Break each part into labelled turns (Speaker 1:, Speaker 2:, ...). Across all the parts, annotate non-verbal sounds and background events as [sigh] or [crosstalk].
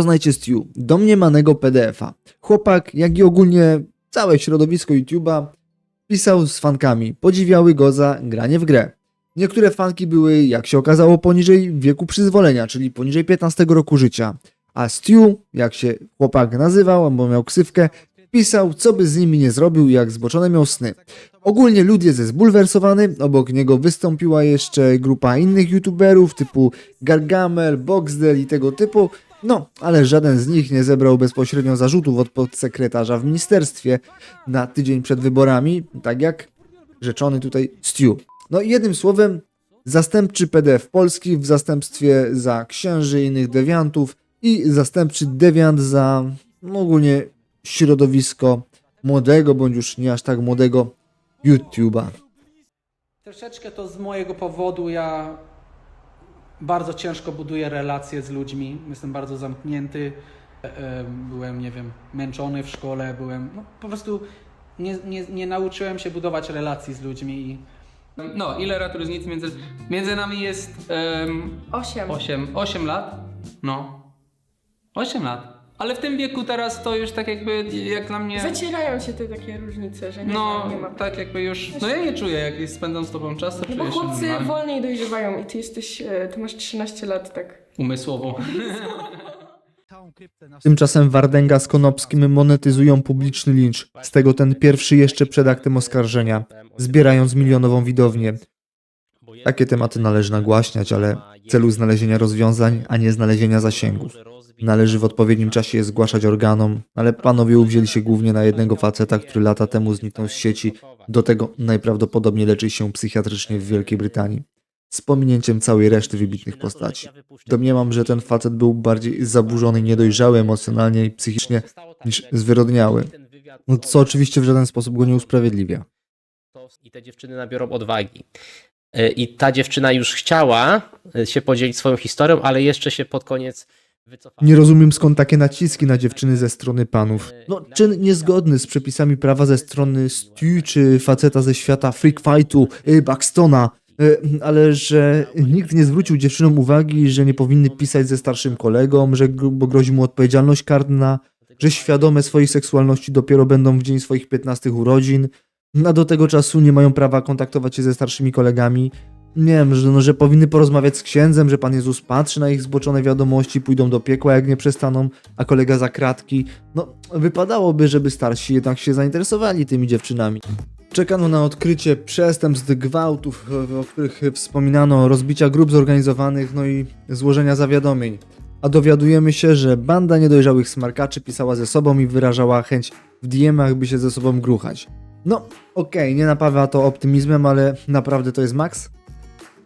Speaker 1: Poznajcie Stu, domniemanego PDF-a. Chłopak, jak i ogólnie całe środowisko YouTube'a, pisał z fankami, podziwiały go za granie w grę. Niektóre fanki były, jak się okazało, poniżej wieku przyzwolenia, czyli poniżej 15 roku życia. A Stu, jak się chłopak nazywał, bo miał ksywkę, pisał, co by z nimi nie zrobił, jak zboczone miał sny. Ogólnie lud jest zbulwersowany, obok niego wystąpiła jeszcze grupa innych youtuberów typu Gargamel, Boxdel i tego typu, no, ale żaden z nich nie zebrał bezpośrednio zarzutów od podsekretarza w ministerstwie na tydzień przed wyborami, tak jak rzeczony tutaj Stu. No i jednym słowem, zastępczy PDF Polski w zastępstwie za księży i innych dewiantów i zastępczy dewiant za no, ogólnie środowisko młodego, bądź już nie aż tak młodego YouTube'a.
Speaker 2: Troszeczkę to z mojego powodu ja bardzo ciężko buduję relacje z ludźmi. Jestem bardzo zamknięty. E, e, Byłem, nie wiem, męczony w szkole, byłem. No, po prostu nie, nie, nie nauczyłem się budować relacji z ludźmi i
Speaker 3: No, ile lat różnicy między, między nami jest um,
Speaker 4: Osiem.
Speaker 3: 8, 8 lat? No. 8 lat. Ale w tym wieku teraz to już tak jakby, jak dla mnie...
Speaker 4: Zacierają się te takie różnice, że nie,
Speaker 3: No,
Speaker 4: ma, nie ma.
Speaker 3: tak jakby już... No ja nie czuję, jak spędzam z tobą czas, to
Speaker 4: No
Speaker 3: czuję
Speaker 4: bo
Speaker 3: się
Speaker 4: chłopcy
Speaker 3: normalnie.
Speaker 4: wolniej dojrzewają i ty jesteś, e, ty masz 13 lat, tak.
Speaker 3: Umysłowo. [laughs]
Speaker 1: Tymczasem Wardęga z Konopskim monetyzują publiczny lincz, z tego ten pierwszy jeszcze przed aktem oskarżenia, zbierając milionową widownię. Takie tematy należy nagłaśniać, ale w celu znalezienia rozwiązań, a nie znalezienia zasięgów. Należy w odpowiednim czasie je zgłaszać organom, ale panowie uwzięli się głównie na jednego faceta, który lata temu zniknął z sieci, do tego najprawdopodobniej leczy się psychiatrycznie w Wielkiej Brytanii. Z pominięciem całej reszty wybitnych postaci. Domniemam, że ten facet był bardziej zaburzony niedojrzały emocjonalnie i psychicznie niż zwyrodniały. No, co oczywiście w żaden sposób go nie usprawiedliwia.
Speaker 5: I te dziewczyny nabiorą odwagi. Y, I ta dziewczyna już chciała y, się podzielić swoją historią, ale jeszcze się pod koniec wycofała.
Speaker 1: Nie rozumiem skąd takie naciski na dziewczyny ze strony panów. No, czyn niezgodny z przepisami prawa ze strony Stu czy faceta ze świata freak fightu, Buxtona. Ale że nikt nie zwrócił dziewczynom uwagi, że nie powinny pisać ze starszym kolegą, że bo grozi mu odpowiedzialność karna, że świadome swojej seksualności dopiero będą w dzień swoich 15 urodzin, a do tego czasu nie mają prawa kontaktować się ze starszymi kolegami. Nie wiem, że, no, że powinny porozmawiać z księdzem, że Pan Jezus patrzy na ich zboczone wiadomości, pójdą do piekła, jak nie przestaną, a kolega za kratki. No, wypadałoby, żeby starsi jednak się zainteresowali tymi dziewczynami. Czekano na odkrycie przestępstw, gwałtów, o których wspominano, rozbicia grup zorganizowanych, no i złożenia zawiadomień. A dowiadujemy się, że banda niedojrzałych smarkaczy pisała ze sobą i wyrażała chęć w DM-ach, by się ze sobą gruchać. No, okej, nie napawa to optymizmem, ale naprawdę to jest maks?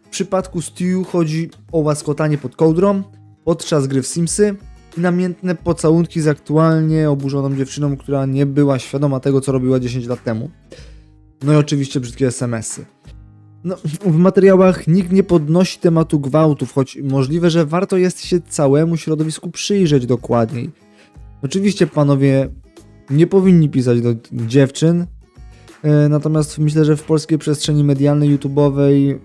Speaker 1: W przypadku Stu chodzi o łaskotanie pod kołdrą podczas gry w Simsy i namiętne pocałunki z aktualnie oburzoną dziewczyną, która nie była świadoma tego, co robiła 10 lat temu. No i oczywiście brzydkie SMS-y. No, w materiałach nikt nie podnosi tematu gwałtów, choć możliwe, że warto jest się całemu środowisku przyjrzeć dokładniej. Oczywiście panowie nie powinni pisać do dziewczyn, natomiast myślę, że w polskiej przestrzeni medialnej, YouTube'owej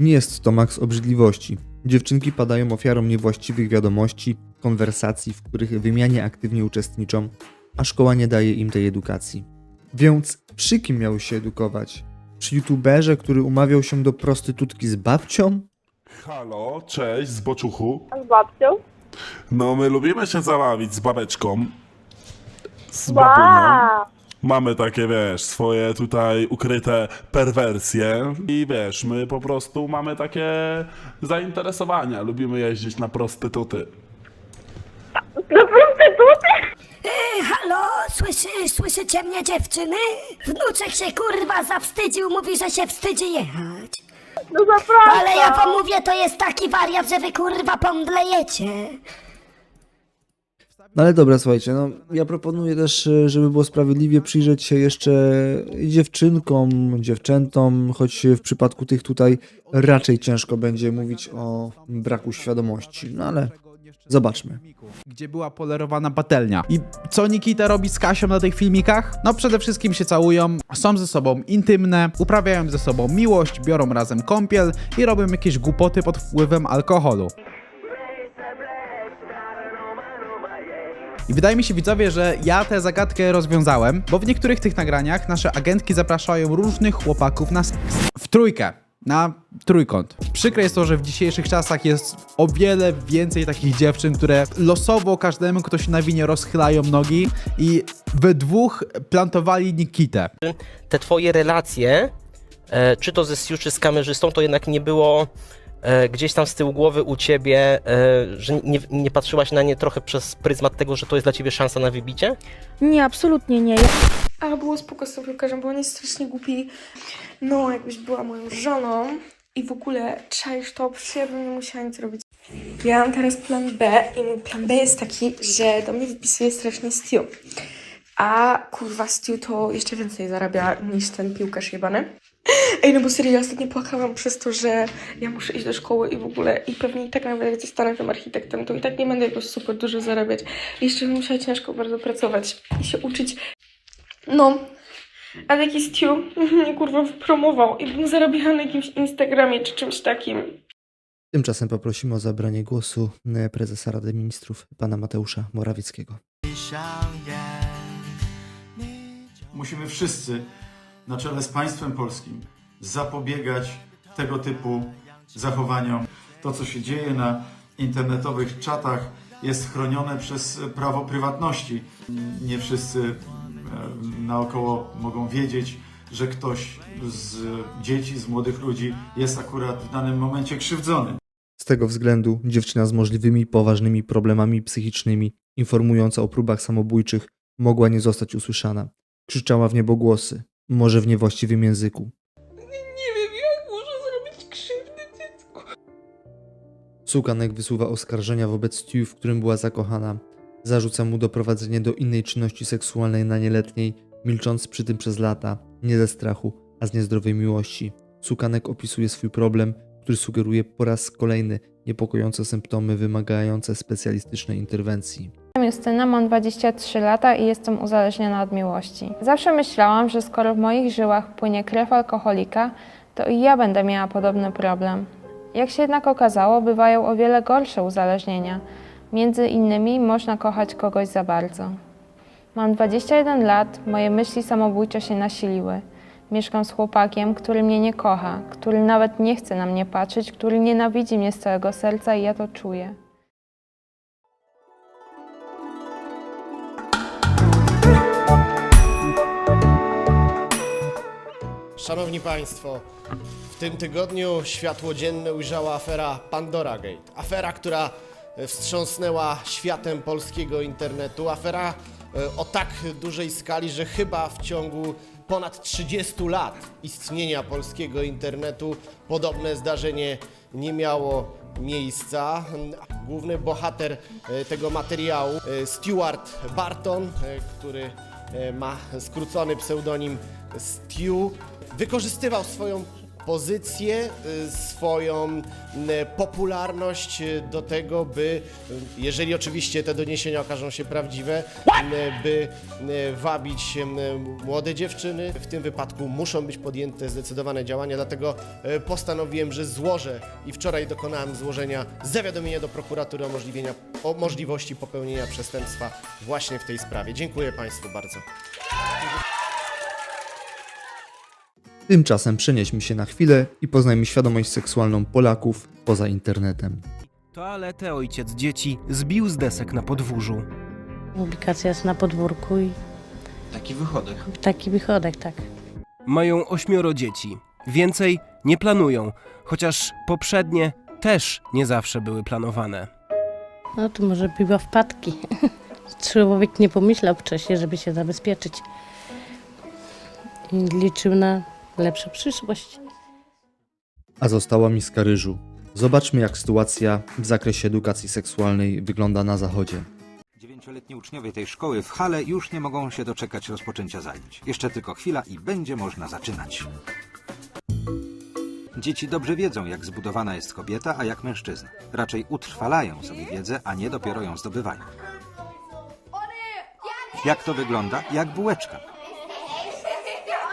Speaker 1: nie jest to maks obrzydliwości. Dziewczynki padają ofiarą niewłaściwych wiadomości, konwersacji, w których wymianie aktywnie uczestniczą, a szkoła nie daje im tej edukacji. Więc przy kim miały się edukować? Przy youtuberze, który umawiał się do prostytutki z babcią?
Speaker 6: Halo, cześć, z boczuchu.
Speaker 7: Z babcią?
Speaker 6: No, my lubimy się zabawić z babeczką. Z babunią.
Speaker 7: Wow!
Speaker 6: Mamy takie, wiesz, swoje tutaj ukryte perwersje i wiesz, my po prostu mamy takie zainteresowania. Lubimy jeździć na prostytuty.
Speaker 7: Na prostytuty?
Speaker 8: Halo, słyszy, słyszycie mnie dziewczyny? Wnuczek się kurwa zawstydził, mówi, że się wstydzi jechać.
Speaker 7: No zapraszam!
Speaker 8: Ale ja wam mówię, to jest taki wariat, że wy kurwa pomdlejecie.
Speaker 1: No ale dobra, słuchajcie, no ja proponuję też, e, żeby było sprawiedliwie, przyjrzeć się jeszcze dziewczynkom, dziewczętom, choć w przypadku tych tutaj raczej ciężko będzie mówić o braku świadomości, no ale zobaczmy.
Speaker 9: gdzie była polerowana patelnia. I co Nikita robi z Kasią na tych filmikach? No przede wszystkim się całują, są ze sobą intymne, uprawiają ze sobą miłość, biorą razem kąpiel i robią jakieś głupoty pod wpływem alkoholu. I wydaje mi się widzowie, że ja tę zagadkę rozwiązałem, bo w niektórych tych nagraniach nasze agentki zapraszają różnych chłopaków na seks. W trójkę. Na trójkąt. Przykre jest to, że w dzisiejszych czasach jest o wiele więcej takich dziewczyn, które losowo każdemu, kto się nawinie, rozchylają nogi i we dwóch plantowali Nikitę.
Speaker 5: Te twoje relacje, e, czy to ze Siu, czy z kamerzystą, to jednak nie było gdzieś tam z tyłu głowy u ciebie, e, że nie, nie patrzyłaś na nie trochę przez pryzmat tego, że to jest dla ciebie szansa na wybicie?
Speaker 4: Nie, absolutnie nie. A było spoko z tym piłkarzem, bo on jest strasznie głupi. No, jakbyś była moją żoną i w ogóle czaisz to, przecież ja bym nie musiała nic robić. Ja mam teraz plan B i mój plan B jest taki, że do mnie wypisuje strasznie Stu. A kurwa Stu to jeszcze więcej zarabia niż ten piłkarz jebany. Ej, no bo serio, ja ostatnio płakałam przez to, że ja muszę iść do szkoły i w ogóle, i pewnie i tak nawet jak zostanę tym architektem, to i tak nie będę jakoś super dużo zarabiać. I jeszcze bym musiała ciężko bardzo pracować i się uczyć. No, a taki Stu mnie kurwa wypromował i bym zarabiała na jakimś Instagramie czy czymś takim.
Speaker 1: Tymczasem poprosimy o zabranie głosu e, prezesa Rady Ministrów, pana Mateusza Morawieckiego.
Speaker 10: Musimy wszyscy na czele z państwem polskim zapobiegać tego typu zachowaniom. To, co się dzieje na internetowych czatach, jest chronione przez prawo prywatności. Nie wszyscy e, naokoło mogą wiedzieć, że ktoś z dzieci, z młodych ludzi jest akurat w danym momencie krzywdzony.
Speaker 1: Z tego względu dziewczyna z możliwymi poważnymi problemami psychicznymi, informująca o próbach samobójczych, mogła nie zostać usłyszana. Krzyczała w niebogłosy, może w niewłaściwym języku.
Speaker 4: Nie wiem, jak może zrobić krzywdę dziecku.
Speaker 1: Sukanek wysuwa oskarżenia wobec Stu, w którym była zakochana. Zarzuca mu doprowadzenie do innej czynności seksualnej na nieletniej, milcząc przy tym przez lata, nie ze strachu, a z niezdrowej miłości. Sukanek opisuje swój problem, który sugeruje po raz kolejny niepokojące symptomy wymagające specjalistycznej interwencji.
Speaker 11: Justyna, mam 23 lata i jestem uzależniona od miłości. Zawsze myślałam, że skoro w moich żyłach płynie krew alkoholika, to i ja będę miała podobny problem. Jak się jednak okazało, bywają o wiele gorsze uzależnienia. Między innymi można kochać kogoś za bardzo. Mam 21 lat, moje myśli samobójcze się nasiliły. Mieszkam z chłopakiem, który mnie nie kocha, który nawet nie chce na mnie patrzeć, który nienawidzi mnie z całego serca i ja to czuję.
Speaker 12: Szanowni Państwo, w tym tygodniu światło dzienne ujrzała afera Pandora Gate. Afera, która e, wstrząsnęła światem polskiego internetu. Afera e, o tak dużej skali, że chyba w ciągu ponad 30 lat istnienia polskiego internetu podobne zdarzenie nie miało miejsca. Główny bohater e, tego materiału, Stuart Barton, który ma skrócony pseudonim Stu, wykorzystywał swoją pozycję, y, swoją y, popularność y, do tego, by, jeżeli oczywiście te doniesienia okażą się prawdziwe, by wabić młode dziewczyny. W tym wypadku muszą być podjęte zdecydowane działania, dlatego postanowiłem, że złożę i wczoraj dokonałem złożenia zawiadomienia do prokuratury o, możliwienia, o możliwości popełnienia przestępstwa właśnie w tej sprawie. Dziękuję Państwu bardzo.
Speaker 1: Tymczasem przenieśmy się na chwilę i poznajmy świadomość seksualną Polaków poza internetem.
Speaker 13: Toaletę ojciec dzieci zbił z desek na podwórzu.
Speaker 8: Publikacja jest na podwórku i
Speaker 13: Taki wychodek.
Speaker 8: taki wychodek, tak.
Speaker 13: Mają ośmioro dzieci. Więcej nie planują, chociaż poprzednie też nie zawsze były planowane.
Speaker 8: No to może była wpadki. [laughs] Człowiek nie pomyślał wcześniej, żeby się zabezpieczyć. I liczył na lepszą przyszłość.
Speaker 1: A została miska ryżu. Zobaczmy, jak sytuacja w zakresie edukacji seksualnej wygląda na Zachodzie.
Speaker 14: Dziewięcioletni uczniowie tej szkoły w hale już nie mogą się doczekać rozpoczęcia zajęć. Jeszcze tylko chwila i będzie można zaczynać. Dzieci dobrze wiedzą, jak zbudowana jest kobieta, a jak mężczyzna. Raczej utrwalają sobie wiedzę, a nie dopiero ją zdobywają. Jak to wygląda? Jak bułeczka.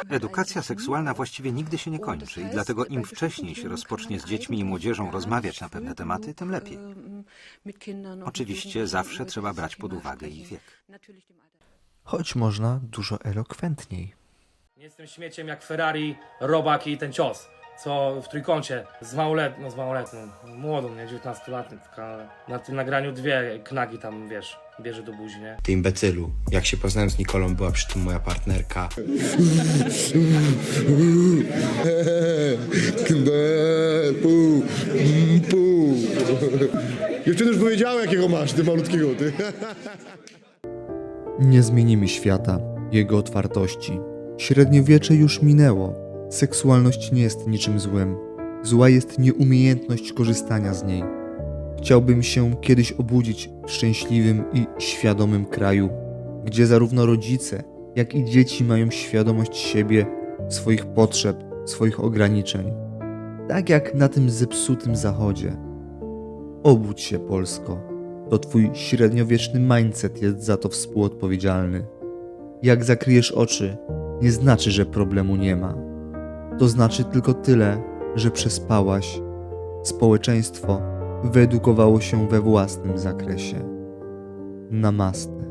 Speaker 14: Edukacja seksualna właściwie nigdy się nie kończy i dlatego im wcześniej się rozpocznie z dziećmi i młodzieżą rozmawiać na pewne tematy, tym lepiej. Oczywiście zawsze trzeba brać pod uwagę ich wiek.
Speaker 1: Choć można dużo elokwentniej.
Speaker 15: Nie jestem śmieciem jak Ferrari, Robak i ten cios, co w trójkącie z małoletną, no z małoletną, młodą, nie, 19-latką, ale na tym nagraniu dwie knagi tam, wiesz, bierze do buzi, nie?
Speaker 16: Ty imbecylu, jak się poznałem z Nikolą, była przy tym moja partnerka.
Speaker 12: Dziewczyny już powiedziały, jakiego masz, ty malutkiego, ty.
Speaker 1: Nie zmienimy świata, jego otwartości. Średniowiecze już minęło. Seksualność nie jest niczym złym. Zła jest nieumiejętność korzystania z niej. Chciałbym się kiedyś obudzić w szczęśliwym i świadomym kraju, gdzie zarówno rodzice, jak i dzieci mają świadomość siebie, swoich potrzeb, swoich ograniczeń. Tak jak na tym zepsutym zachodzie. Obudź się, Polsko. To twój średniowieczny mindset jest za to współodpowiedzialny. Jak zakryjesz oczy, nie znaczy, że problemu nie ma. To znaczy tylko tyle, że przespałaś. Społeczeństwo wyedukowało się we własnym zakresie. Namaste.